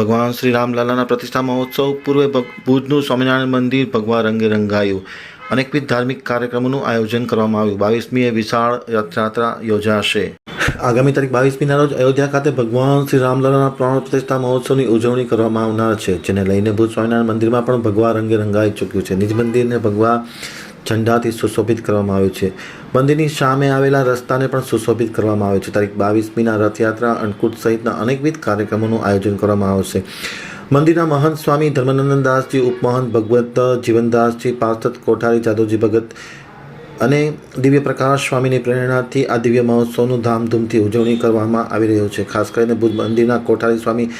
ભગવાન શ્રી રામલાલાના પ્રતિષ્ઠા મહોત્સવ પૂર્વે ભુજનું સ્વામિનારાયણ મંદિર ભગવા રંગે રંગાયું. અનેકવિધ ધાર્મિક કાર્યક્રમોનું આયોજન કરવામાં આવ્યું. બાવીસમીએ વિશાળ રથયાત્રા યોજાશે. આગામી તારીખ બાવીસમીના રોજ અયોધ્યા ખાતે ભગવાન શ્રી રામલાલાના પ્રાણ પ્રતિષ્ઠા મહોત્સવની ઉજવણી કરવામાં આવનાર છે, જેને લઈને ભુજ સ્વામિનારાયણ મંદિરમાં પણ ભગવા રંગે રંગાઈ ચૂક્યું છે. નિજ મંદિરને ભગવા ઝંડાથી સુશોભિત કરવામાં આવ્યું છે. મંદિરની સામે આવેલા રસ્તાને પણ સુશોભિત કરવામાં આવ્યો છે. તારીખ બાવીસમીના રથયાત્રા અન્નકૂટ સહિતના અનેકવિધ કાર્યક્રમોનું આયોજન કરવામાં આવશે. મંદિરના મહંત સ્વામી ધર્મનંદનદાસજી ઉપમહંત ભગવત, જીવનદાસજી, પાર્થત કોઠારી જાદવજી ભગત અને દિવ્ય પ્રકાશ સ્વામીની પ્રેરણાથી આ દિવ્ય મહોત્સવનું ધામધૂમથી ઉજવણી કરવામાં આવી રહ્યું છે. ખાસ કરીને ભુજ મંદિરના કોઠારી સ્વામી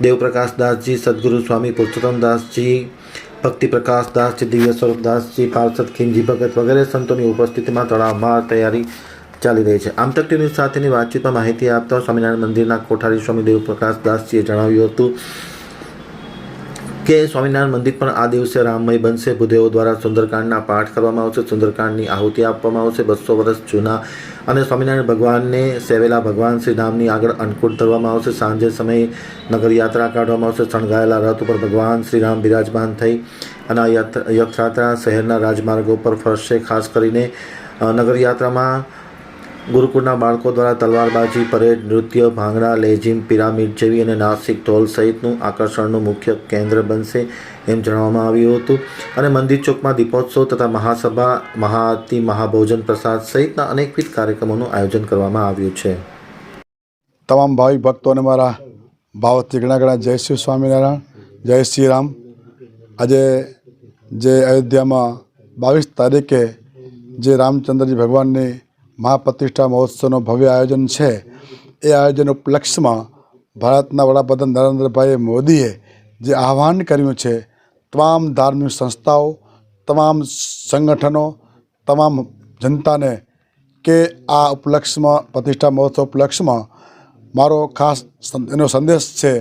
દેવપ્રકાશદાસજી સદગુરુ સ્વામી પુરુષોત્તમદાસજી ભક્તિ પ્રકાશદાસજી દિવ્ય સ્વરૂપદાસજી પાર્ષદ ખીમજી ભગત વગેરે સંતોની ઉપસ્થિતિમાં તળાવમાં તૈયારી ચાલી રહી છે. આમતક ટીવી સાથેની વાતચીતમાં માહિતી આપતા સ્વામિનારાયણ મંદિરના કોઠારી સ્વામી દેવપ્રકાશદાસજીએ જણાવ્યું હતું કે સ્વામિનારાયણ મંદિર પણ આ દિવસે રામમય બનશે. ભૂદેવો દ્વારા સુંદરકાંડના પાઠ કરવામાં આવશે. સુંદરકાંડની આહુતિ આપવામાં આવશે. બસો વર્ષ જૂના અને સ્વામિનારાયણ ભગવાનને સેવેલા ભગવાન શ્રી રામની આગળ અન્નકૂટ ધરવામાં આવશે. સાંજે સમયે નગરયાત્રા કાઢવામાં આવશે. શણગાયેલા રથ ઉપર ભગવાન શ્રી રામ બિરાજમાન થઈ અને આ યાત્રા યાત્રા શહેરના રાજમાર્ગો પર ફરશે. ખાસ કરીને નગરયાત્રામાં ગુરુકુળના બાળકો દ્વારા તલવારબાજી, પરેડ, નૃત્ય, ભાંગડા, લેઝિમ, પિરામિડ જેવી અને નાસિક ઢોલ સહિતનું આકર્ષણનું મુખ્ય કેન્દ્ર બનશે એમ જણાવવામાં આવ્યું હતું. અને મંદિર ચોકમાં દીપોત્સવ તથા મહાસભા, મહાઆરતી, મહાભોજન પ્રસાદ સહિતના અનેકવિધ કાર્યક્રમોનું આયોજન કરવામાં આવ્યું છે. તમામ ભાવિક ભક્તોને મારા ઘણા ઘણા જય શ્રી સ્વામિનારાયણ, જય શ્રી રામ. આજે જે અયોધ્યામાં બાવીસ તારીખે જે રામચંદ્રજી ભગવાનની મહાપ્રતિષ્ઠા મહોત્સવનું ભવ્ય આયોજન છે. એ આયોજન ઉપલક્ષમાં ભારતના વડાપ્રધાન નરેન્દ્રભાઈ મોદીએ જે આહ્વાન કર્યું છે, તમામ ધાર્મિક સંસ્થાઓ, તમામ સંગઠનો, તમામ જનતાને કે આ ઉપલક્ષમાં, પ્રતિષ્ઠા મહોત્સવ ઉપલક્ષમાં મારો ખાસ એનો સંદેશ છે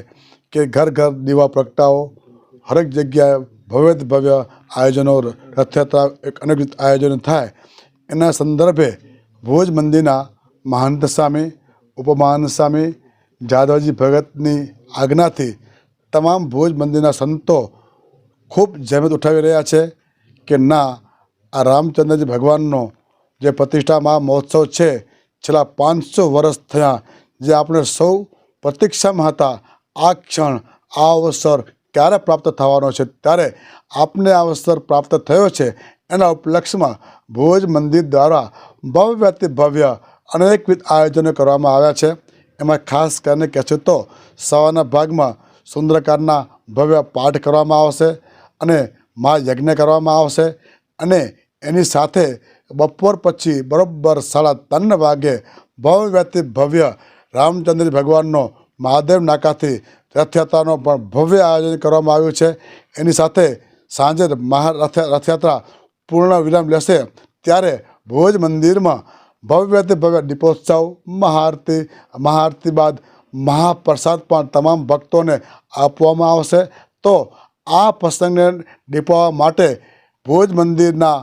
કે ઘર ઘર દીવા પ્રગટાવો. હરેક જગ્યાએ ભવ્ય ભવ્ય આયોજનો, રથયાત્રા એક અનેક આયોજનો થાય. એના સંદર્ભે ભુજ મંદિરના મહંત સામે ઉપમાન સામે જાદવજી ભગતની આજ્ઞાથી તમામ ભુજ મંદિરના સંતો ખૂબ જહેમત ઉઠાવી રહ્યા છે કે ના, આ રામચંદ્રજી ભગવાનનો જે પ્રતિષ્ઠામાં મહોત્સવ છે, છેલ્લા પાંચસો વર્ષ થયા, જે આપણે સૌ પ્રતીક્ષામાં હતા, આ ક્ષણ, આ અવસર ક્યારે પ્રાપ્ત થવાનો છે? ત્યારે આપને આ અવસર પ્રાપ્ત થયો છે એના ઉપલક્ષમાં ભોજ મંદિર દ્વારા ભવ્યથી ભવ્ય અનેકવિધ આયોજનો કરવામાં આવ્યા છે. એમાં ખાસ કરીને કહેશે તો સવારના ભાગમાં સુંદરકારના ભવ્ય પાઠ કરવામાં આવશે અને મા યજ્ઞ કરવામાં આવશે અને એની સાથે બપોર પછી બરોબર સાડા ત્રણ વાગે ભવ્યથી ભવ્ય રામચંદ્ર ભગવાનનો મહાદેવ નાકાથી રથયાત્રાનો પણ ભવ્ય આયોજન કરવામાં આવ્યું છે. એની સાથે સાંજે મહા રથ રથયાત્રા પૂર્ણ વિરામ લેશે ત્યારે ભુજ મંદિરમાં ભવ્યથી ભવ્ય દીપોત્સવ, મહાઆરતી મહાઆરતી બાદ મહાપ્રસાદ પણ તમામ ભક્તોને આપવામાં આવશે. તો આ પ્રસંગને દીપાવવા માટે ભુજ મંદિરના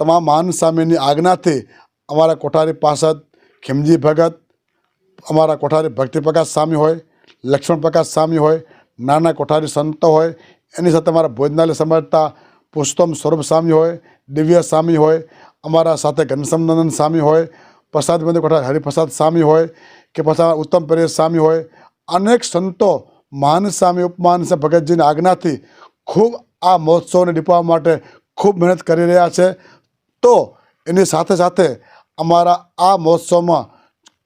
તમામ મહાન સ્વામીની આજ્ઞાથી અમારા કોઠારી પાસદ ખીમજી ભગત, અમારા કોઠારી ભક્તિપ્રકાશ સ્વામી હોય લક્ષ્મણ પ્રકાશ સ્વામી હોય, નાના કોઠારી સંતો હોય, એની સાથે અમારા ભોજનાલય સમજતા પુષ્તમ સ્વરૂપ સ્વામી હોય, દિવ્ય સ્વામી હોય, અમારા સાથે ઘનશ્યામનંદન સ્વામી હોય, પ્રસાદ મંદિર કોઠા હરિપ્રસાદ સ્વામી હોય કે પછી ઉત્તમ પરેશ સ્વામી હોય, અનેક સંતો મહાન સ્વામી ઉપમાન ભગતજીની આજ્ઞાથી ખૂબ આ મહોત્સવને ડીપાવવા માટે ખૂબ મહેનત કરી રહ્યા છે. તો એની સાથે સાથે અમારા આ મહોત્સવમાં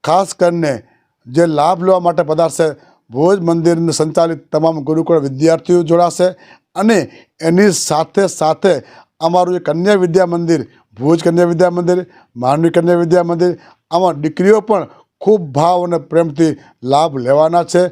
ખાસ કરીને જે લાભ લેવા માટે પધારશે ભુજ મંદિરને સંચાલિત તમામ ગુરુકુળ વિદ્યાર્થીઓ જોડાશે અને એની સાથે સાથે અમારું જે કન્યા વિદ્યા મંદિર, ભુજ કન્યા વિદ્યા મંદિર, માંડવી કન્યા વિદ્યા મંદિર, આમાં દીકરીઓ પણ ખૂબ ભાવ અને પ્રેમથી લાભ લેવાના છે.